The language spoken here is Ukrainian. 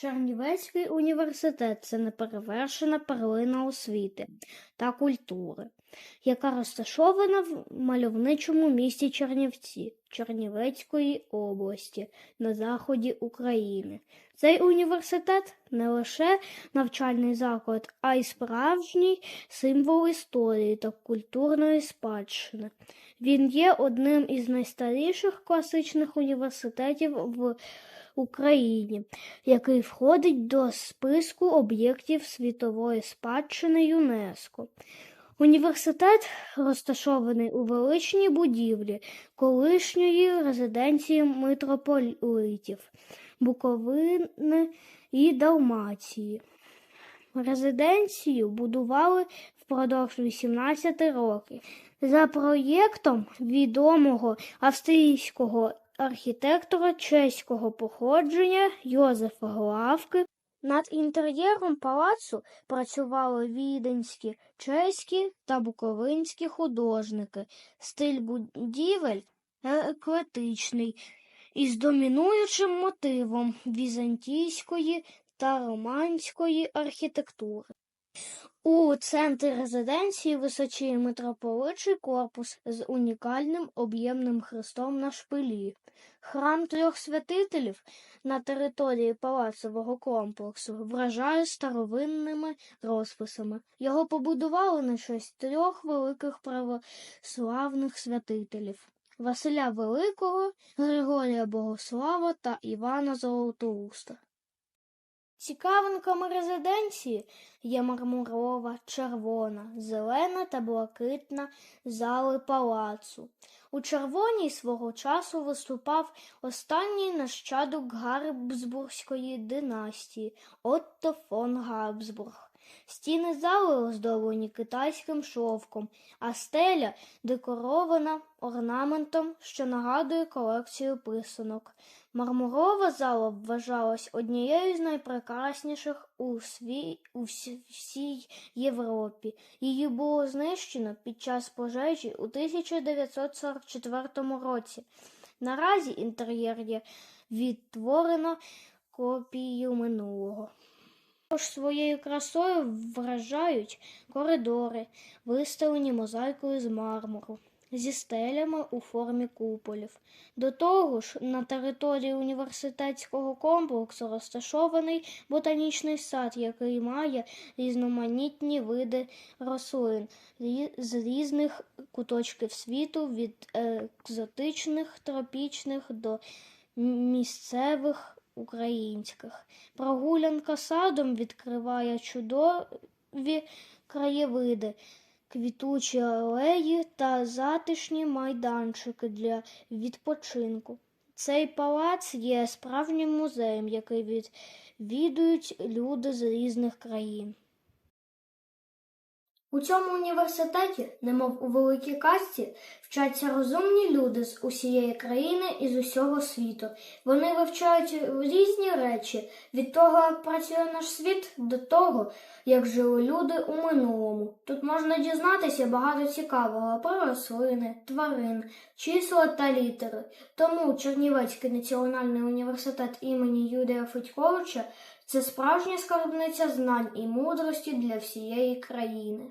Чернівецький університет це неперевершена перлина освіти та культури, яка розташована в мальовничому місті Чернівці Чернівецької області на заході України. Цей університет не лише навчальний заклад, а й справжній символ історії та культурної спадщини. Він є одним із найстаріших класичних університетів в Україні, який входить до списку об'єктів світової спадщини ЮНЕСКО. Університет розташований у величній будівлі колишньої резиденції митрополитів Буковини і Далмації. Резиденцію будували впродовж 18 років. За проєктом відомого австрійського архітектора чеського походження Йозефа Главки над інтер'єром палацу працювали віденські, чеські та буковинські художники. Стиль будівель еклетичний, із домінуючим мотивом візантійської та романської архітектури. У центрі резиденції височіє митрополичий корпус з унікальним об'ємним хрестом на шпилі. Храм трьох святителів на території палацового комплексу вражає старовинними розписами. Його побудували на честь трьох великих православних святителів Василя Великого, Григорія Богослава та Івана Золотоуста. Цікавинками резиденції є мармурова, червона, зелена та блакитна зали палацу. У червоній свого часу виступав останній нащадок Габсбурзької династії Отто фон Габсбург. Стіни зали оздоблені китайським шовком, а стеля декорована орнаментом, що нагадує колекцію писанок. Мармурова зала вважалась однією з найпрекрасніших у, свій, у всій Європі. Її було знищено під час пожежі у 1944 році. Наразі інтер'єр є відтворено копією минулого. Також своєю красою вражають коридори, виставлені мозаїкою з мармуру, зі стелями у формі куполів. До того ж, на території університетського комплексу розташований ботанічний сад, який має різноманітні види рослин з різних куточків світу, від екзотичних тропічних до місцевих українських. Прогулянка садом відкриває чудові краєвиди, квітучі алеї та затишні майданчики для відпочинку. Цей палац є справжнім музеєм, який відвідують люди з різних країн. У цьому університеті, немов у великій казці, вчаться розумні люди з усієї країни і з усього світу. Вони вивчають різні речі від того, як працює наш світ, до того, як жили люди у минулому. Тут можна дізнатися багато цікавого про рослини, тварин, числа та літери. Тому Чернівецький національний університет імені Юрія Федьковича це справжня скарбниця знань і мудрості для всієї країни.